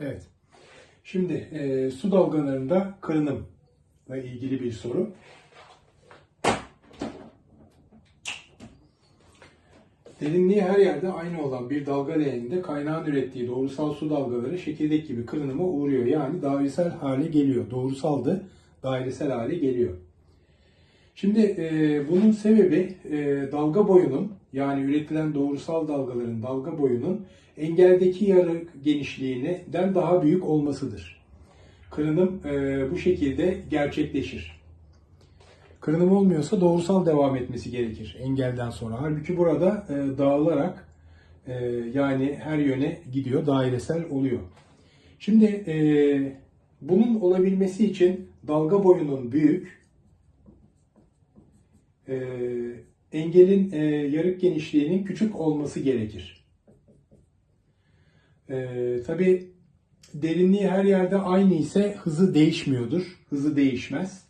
Evet. Şimdi e, su dalgalarında kırınımla ilgili bir soru. Derinliği her yerde aynı olan bir dalga leğeninde kaynağın ürettiği doğrusal su dalgaları çekirdek gibi kırınıma uğruyor. Yani dairesel hale geliyor. Doğrusaldı, dairesel hale geliyor. Şimdi e, bunun sebebi e, dalga boyunun yani üretilen doğrusal dalgaların dalga boyunun engeldeki yarı genişliğinden daha büyük olmasıdır. Kırınım e, bu şekilde gerçekleşir. Kırınım olmuyorsa doğrusal devam etmesi gerekir engelden sonra. Halbuki burada e, dağılarak e, yani her yöne gidiyor, dairesel oluyor. Şimdi e, bunun olabilmesi için dalga boyunun büyük, engelin e, yarık genişliğinin küçük olması gerekir. E, Tabi derinliği her yerde aynı ise hızı değişmiyordur. Hızı değişmez.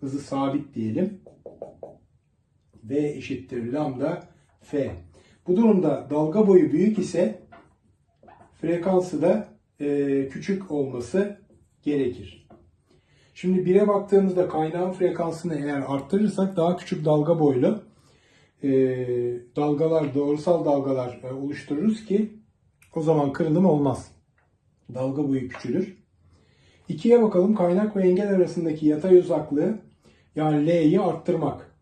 Hızı sabit diyelim. V eşittir lambda F. Bu durumda dalga boyu büyük ise frekansı da e, küçük olması gerekir. Şimdi 1'e baktığımızda kaynağın frekansını eğer arttırırsak daha küçük dalga boylu e, dalgalar, doğrusal dalgalar e, oluştururuz ki o zaman kırılım olmaz. Dalga boyu küçülür. 2'ye bakalım kaynak ve engel arasındaki yatay uzaklığı yani L'yi arttırmak.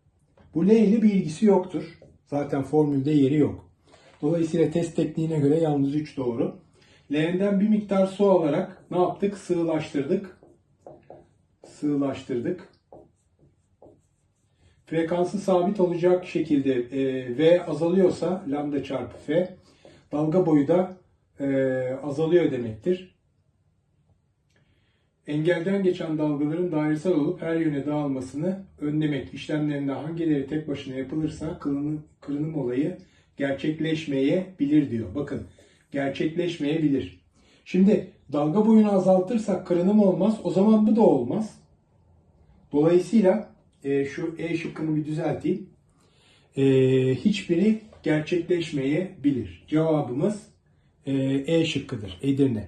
Bu L ile bir ilgisi yoktur. Zaten formülde yeri yok. Dolayısıyla test tekniğine göre yalnız 3 doğru. L'den bir miktar su alarak ne yaptık? Sığlaştırdık sığlaştırdık. Frekansı sabit olacak şekilde e, V azalıyorsa lambda çarpı F dalga boyu da e, azalıyor demektir. Engelden geçen dalgaların dairesel olup her yöne dağılmasını önlemek işlemlerinde hangileri tek başına yapılırsa kırınım, kırınım olayı gerçekleşmeyebilir diyor. Bakın gerçekleşmeyebilir. Şimdi dalga boyunu azaltırsak kırınım olmaz. O zaman bu da olmaz. Dolayısıyla e, şu E şıkkını bir düzelteyim. E, hiçbiri gerçekleşmeyebilir. Cevabımız e, E şıkkıdır. Edirne.